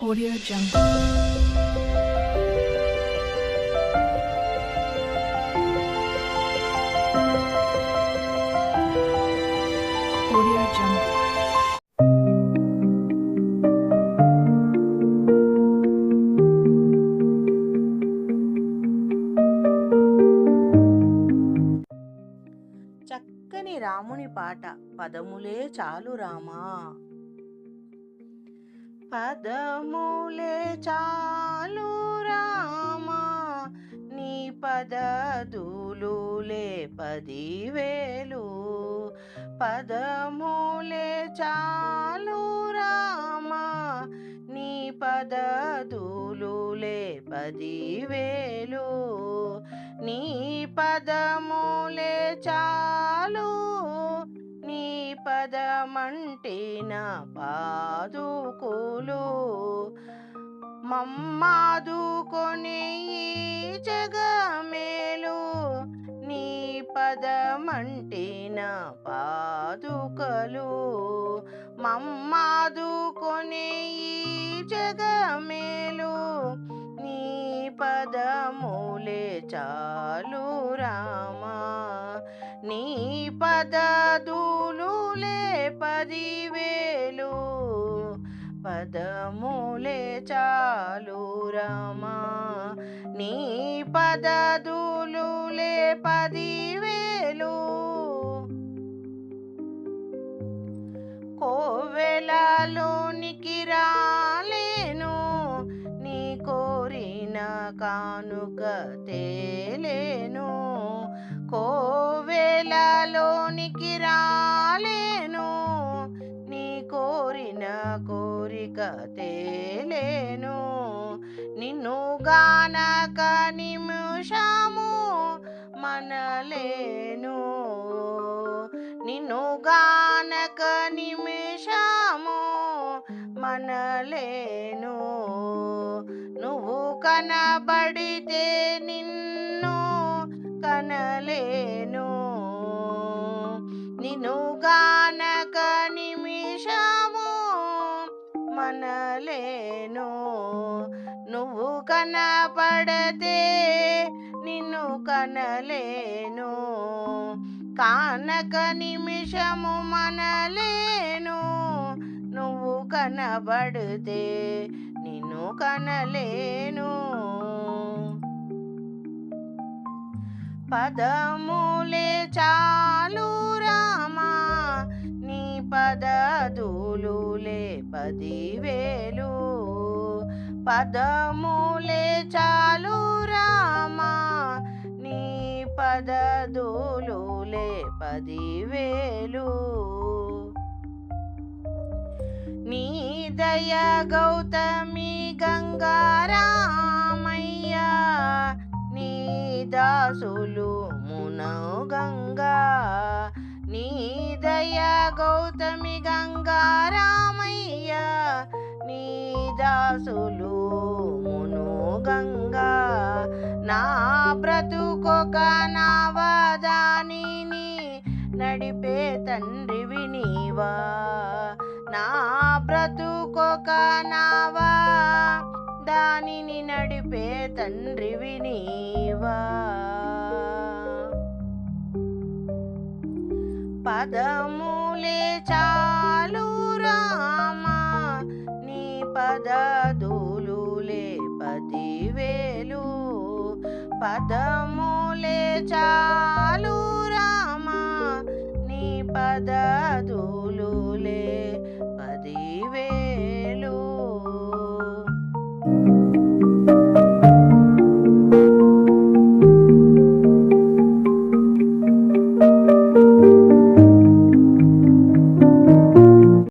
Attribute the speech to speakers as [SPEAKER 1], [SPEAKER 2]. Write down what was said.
[SPEAKER 1] Audio Jungle.
[SPEAKER 2] చక్కని రాముని పాట. పదములే చాలు రామా. పదములే చాలు రామా నీ పదదులులే పదివేలు. పదములే చాలు రామా నీ పదదులులే పదివేలు. నీ పదములే చాలు నీ పదమంటే నా పాదు మమ్మాదుకొని జగమేలు నీ పదమంటే నా పాదుకలు మమ్మాదుకొని జగమేలు నీ పదములే చాలు రామా. నీ పదదులులే పదివేలు పదములే చాలు రామా. నీ పదదులులే పదివేలు. కోవెలలోనికి రాలేను నీ కోరిన కానుక తేలేను. కోవెలలోనికి రాలేను నీ కోరిన కో కోరిక తేలేను నిన్ను గానక నిమిషము మనలేను. నిన్ను గానక నిమిషము మనలేను. నువ్వు కనబడితే నిన్ను కనలేను మనలేను నువ్వు కనపడతే నిన్ను కనలేను. కానక నిమిషము మనలేను. నువ్వు కనబడితే నిన్ను కనలేను. పదములే చాలు రామా నీ పద పదదులులే పదివేలు. పదములే చాలు రామా నీ పదదులులే పదివేలు. నీ దయ గౌతమి గంగారామయ్య నీ దాసులు మునౌ గంగా. నీ దయ గౌతమి గంగారామయ్య నీ దాసులు మును గంగా. నా బ్రతుకొక నావదానిని నడిపే తండ్రివి నీవా నా బ్రతుకొక నావా దానిని నడిపే తండ్రివి నీవా పదములే చాలు రామా. నీ పదదులులే పదివేలు. పదములే చాలు రామా. నీ పదదులు